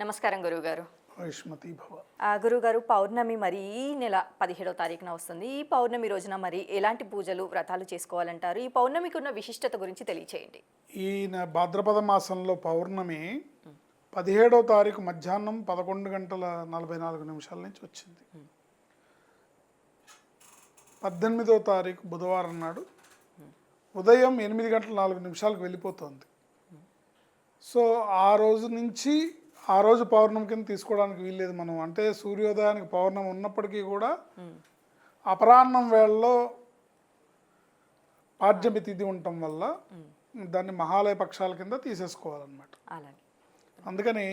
నమస్కారం గురువుగారు. గురువుగారు పౌర్ణమి మరి ఈ నెల పదిహేడవ తారీఖున వస్తుంది. ఈ పౌర్ణమి రోజున మరి ఎలాంటి పూజలు వ్రతాలు చేసుకోవాలంటారు? ఈ పౌర్ణమికి ఉన్న విశిష్టత గురించి తెలియచేయండి. ఈ భాద్రపద మాసంలో పౌర్ణమి పదిహేడవ తారీఖు మధ్యాహ్నం పదకొండు గంటల నలభై నాలుగు నిమిషాల నుంచి వచ్చింది. పద్దెనిమిదవ తారీఖు బుధవారం నాడు ఉదయం ఎనిమిది గంటల నాలుగు నిమిషాలకు వెళ్ళిపోతుంది. సో ఆ రోజు నుంచి ఆ రోజు పౌర్ణమి కింద తీసుకోవడానికి వీల్లేదు మనం. అంటే సూర్యోదయానికి పౌర్ణమి ఉన్నప్పటికీ కూడా అపరాహ్నం వేళలో పాడ్యమి తిథి ఉండటం వల్ల దాన్ని మహాలయ పక్షాల కింద తీసేసుకోవాలన్నమాట. అందుకని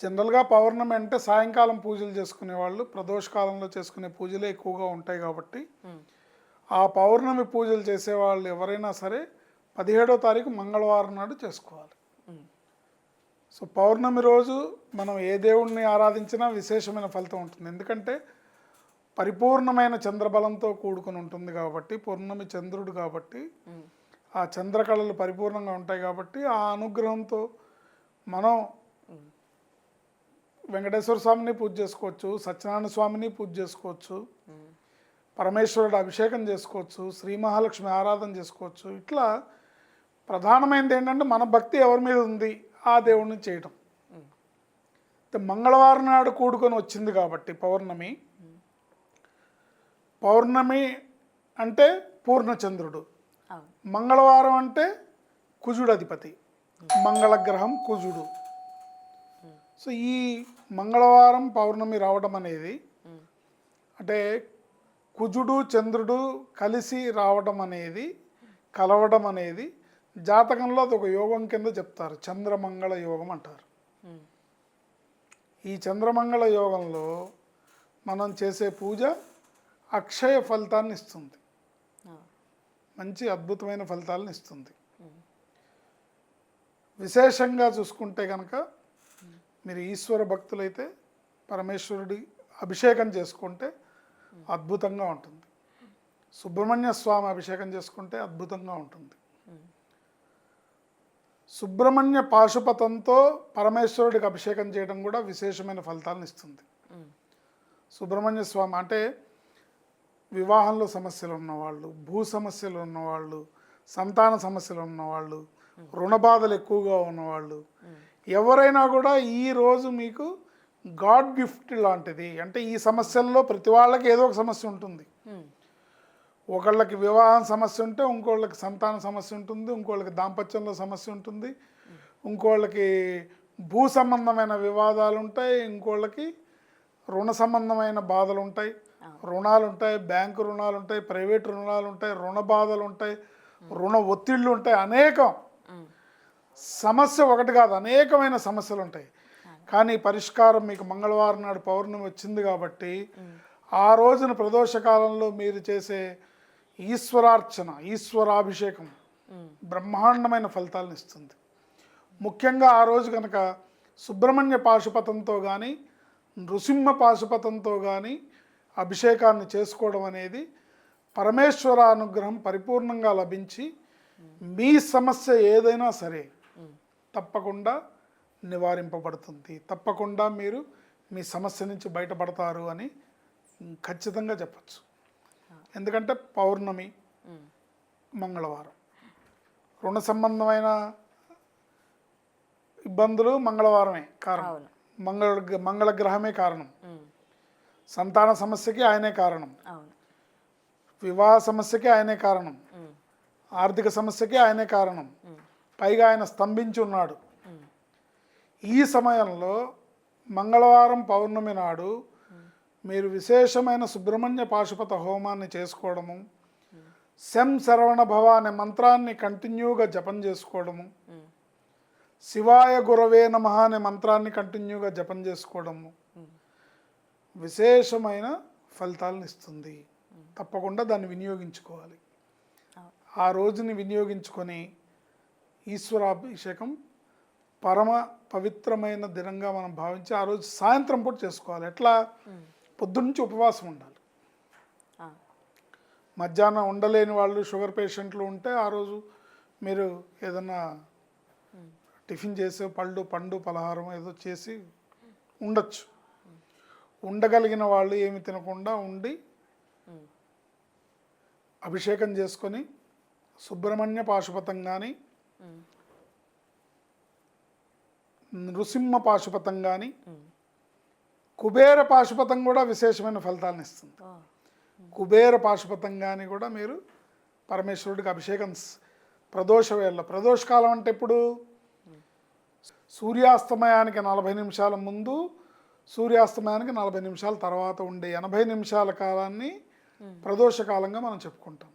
జనరల్గా పౌర్ణమి అంటే సాయంకాలం పూజలు చేసుకునే వాళ్ళు ప్రదోషకాలంలో చేసుకునే పూజలే ఎక్కువగా ఉంటాయి కాబట్టి ఆ పౌర్ణమి పూజలు చేసేవాళ్ళు ఎవరైనా సరే పదిహేడో తారీఖు మంగళవారం నాడు చేసుకోవాలి. సో పౌర్ణమి రోజు మనం ఏ దేవుణ్ణి ఆరాధించినా విశేషమైన ఫలితం ఉంటుంది. ఎందుకంటే పరిపూర్ణమైన చంద్రబలంతో కూడుకుని ఉంటుంది కాబట్టి పౌర్ణమి చంద్రుడు కాబట్టి ఆ చంద్రకళలు పరిపూర్ణంగా ఉంటాయి కాబట్టి ఆ అనుగ్రహంతో మనం వెంకటేశ్వర స్వామిని పూజ చేసుకోవచ్చు సత్యనారాయణ స్వామిని పూజ చేసుకోవచ్చు పరమేశ్వరుడు అభిషేకం చేసుకోవచ్చు శ్రీ మహాలక్ష్మి ఆరాధన చేసుకోవచ్చు. ఇట్లా ప్రధానమైనది ఏంటంటే మన భక్తి ఎవరి మీద ఉంది? ఆ దేవుణ్ణి చేయటం. మంగళవారం నాడు కూడుకొని వచ్చింది కాబట్టి పౌర్ణమి. పౌర్ణమి అంటే పూర్ణచంద్రుడు. మంగళవారం అంటే కుజుడు అధిపతి మంగళగ్రహం కుజుడు. సో ఈ మంగళవారం పౌర్ణమి రావడం అనేది అంటే కుజుడు చంద్రుడు కలిసి రావడం అనేది కలవడం అనేది జాతకంలో అది ఒక యోగం కింద చెప్తారు. చంద్రమంగళ యోగం అంటారు. ఈ చంద్రమంగళ యోగంలో మనం చేసే పూజ అక్షయ ఫలితాన్ని ఇస్తుంది. మంచి అద్భుతమైన ఫలితాలను ఇస్తుంది. విశేషంగా చూసుకుంటే కనుక మీరు ఈశ్వర భక్తులైతే పరమేశ్వరుడి అభిషేకం చేసుకుంటే అద్భుతంగా ఉంటుంది. సుబ్రహ్మణ్య స్వామి అభిషేకం చేసుకుంటే అద్భుతంగా ఉంటుంది. సుబ్రహ్మణ్య పాశుపతంతో పరమేశ్వరుడికి అభిషేకం చేయడం కూడా విశేషమైన ఫలితాలను ఇస్తుంది. సుబ్రహ్మణ్య స్వామి అంటే వివాహంలో సమస్యలు ఉన్నవాళ్ళు భూ సమస్యలు ఉన్నవాళ్ళు సంతాన సమస్యలు ఉన్నవాళ్ళు రుణ బాధలు ఎక్కువగా ఉన్నవాళ్ళు. ఎవరైనా కూడా ఈ రోజు మీకు గాడ్ గిఫ్ట్ లాంటిది. అంటే ఈ సమస్యల్లో ప్రతి వాళ్ళకి ఏదో ఒక సమస్య ఉంటుంది. ఒకళ్ళకి వివాహం సమస్య ఉంటే ఇంకోళ్ళకి సంతాన సమస్య ఉంటుంది ఇంకోళ్ళకి దాంపత్యంలో సమస్య ఉంటుంది. ఇంకోళ్ళకి భూ సంబంధమైన వివాదాలు ఉంటాయి ఇంకోళ్ళకి రుణ సంబంధమైన బాధలు ఉంటాయి. రుణాలు ఉంటాయి బ్యాంకు రుణాలు ఉంటాయి ప్రైవేట్ రుణాలు ఉంటాయి రుణ బాధలు ఉంటాయి రుణ ఒత్తిళ్ళు ఉంటాయి అనేకం. సమస్య ఒకటి కాదు అనేకమైన సమస్యలు ఉంటాయి. కానీ పరిష్కారం మీకు మంగళవారం నాడు పౌర్ణమి వచ్చింది కాబట్టి ఆ రోజున ప్రదోష కాలంలో మీరు చేసే ఈశ్వరార్చన ఈశ్వరాభిషేకం బ్రహ్మాండమైన ఫలితాలను ఇస్తుంది. ముఖ్యంగా ఆ రోజు కనుక సుబ్రహ్మణ్య పాశుపతంతో కానీ నృసింహ పాశుపతంతో కానీ అభిషేకాన్ని చేసుకోవడం అనేది పరమేశ్వర అనుగ్రహం పరిపూర్ణంగా లభించి మీ సమస్య ఏదైనా సరే తప్పకుండా నివారింపబడుతుంది. తప్పకుండా మీరు మీ సమస్య నుంచి బయటపడతారు అని ఖచ్చితంగా చెప్పచ్చు. ఎందుకంటే పౌర్ణమి మంగళవారం. రుణ సంబంధమైన ఇబ్బందులు మంగళవారమే కారణం. మంగళ మంగళ గ్రహమే కారణం. సంతాన సమస్యకి ఆయనే కారణం. వివాహ సమస్యకి ఆయనే కారణం. ఆర్థిక సమస్యకి ఆయనే కారణం. పైగా ఆయన స్తంభించి ఉన్నాడు. ఈ సమయంలో మంగళవారం పౌర్ణమి నాడు మీరు విశేషమైన సుబ్రహ్మణ్య పాశుపత హోమాన్ని చేసుకోవడము శం శరవణ భవ అనే మంత్రాన్ని కంటిన్యూగా జపం చేసుకోవడము శివాయ గురవే నమ అనే మంత్రాన్ని కంటిన్యూగా జపం చేసుకోవడము విశేషమైన ఫలితాలను ఇస్తుంది. తప్పకుండా దాన్ని వినియోగించుకోవాలి. ఆ రోజుని వినియోగించుకొని ఈశ్వరాభిషేకం పరమ పవిత్రమైన దినంగా మనం భావించి ఆ రోజు సాయంత్రం పూట చేసుకోవాలి. ఎట్లా? పొద్దున్నుంచి ఉపవాసం ఉండాలి. మధ్యాహ్నం ఉండలేని వాళ్ళు షుగర్ పేషెంట్లు ఉంటే ఆ రోజు మీరు ఏదన్నా టిఫిన్ చేసే పళ్ళు పండు పలహారం ఏదో చేసి ఉండొచ్చు. ఉండగలిగిన వాళ్ళు ఏమి తినకుండా ఉండి అభిషేకం చేసుకొని సుబ్రహ్మణ్య పాశుపతం కానీ నృసింహ పాశుపతం కానీ కుబేర పాశుపతం కూడా విశేషమైన ఫలితాలను ఇస్తుంది. కుబేర పాశుపతం కానీ కూడా మీరు పరమేశ్వరుడికి అభిషేకం ప్రదోష వేళ ప్రదోష కాలం అంటే ఇప్పుడు సూర్యాస్తమయానికి నలభై నిమిషాల ముందు సూర్యాస్తమయానికి నలభై నిమిషాల తర్వాత ఉండే ఎనభై నిమిషాల కాలాన్ని ప్రదోష కాలంగా మనం చెప్పుకుంటాం.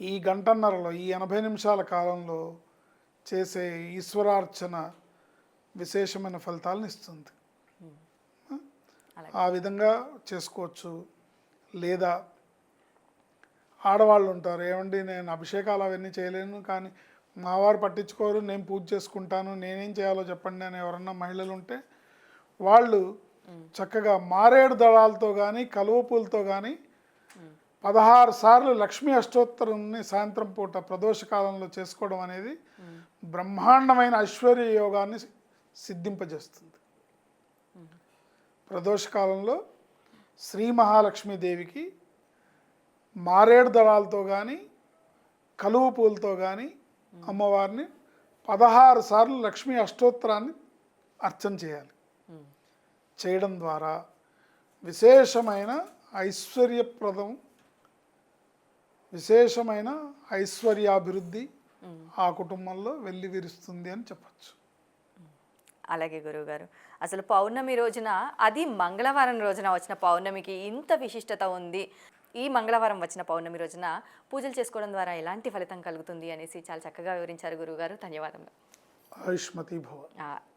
ఈ గంటన్నరలో ఈ ఎనభై నిమిషాల కాలంలో చేసే ఈశ్వరార్చన విశేషమైన ఫలితాలను ఇస్తుంది. ఆ విధంగా చేసుకోవచ్చు. లేదా ఆడవాళ్ళు ఉంటారు. ఏమండి నేను అభిషేకాలు అవన్నీ చేయలేను కానీ మా వారు పట్టించుకోరు నేను పూజ చేసుకుంటాను నేనేం చేయాలో చెప్పండి అని ఎవరన్నా మహిళలు ఉంటే వాళ్ళు చక్కగా మారేడు దళాలతో కానీ కలువ పూలతో కానీ పదహారు సార్లు లక్ష్మీ అష్టోత్తరాన్ని సాయంత్రం పూట ప్రదోష కాలంలో చేసుకోవడం అనేది బ్రహ్మాండమైన ఐశ్వర్య యోగాన్ని సిద్ధింపజేస్తుంది. ప్రదోషకాలంలో శ్రీ మహాలక్ష్మీదేవికి మారేడు దళాలతో కానీ కలువు పూలతో కానీ అమ్మవారిని పదహారు సార్లు లక్ష్మీ అష్టోత్తరాన్ని అర్చన చేయాలి. చేయడం ద్వారా విశేషమైన ఐశ్వర్యప్రదం విశేషమైన ఐశ్వర్యాభివృద్ధి ఆ కుటుంబంలో వెళ్ళి విరుస్తుంది అని చెప్పచ్చు. అలాగే గురువుగారు. అసలు పౌర్ణమి రోజున అది మంగళవారం రోజున వచ్చిన పౌర్ణమికి ఇంత విశిష్టత ఉంది. ఈ మంగళవారం వచ్చిన పౌర్ణమి రోజున పూజలు చేసుకోవడం ద్వారా ఎలాంటి ఫలితం కలుగుతుంది అనేసి చాలా చక్కగా వివరించారు గురువుగారు. ధన్యవాదములు. ఆయుష్మతి భవ.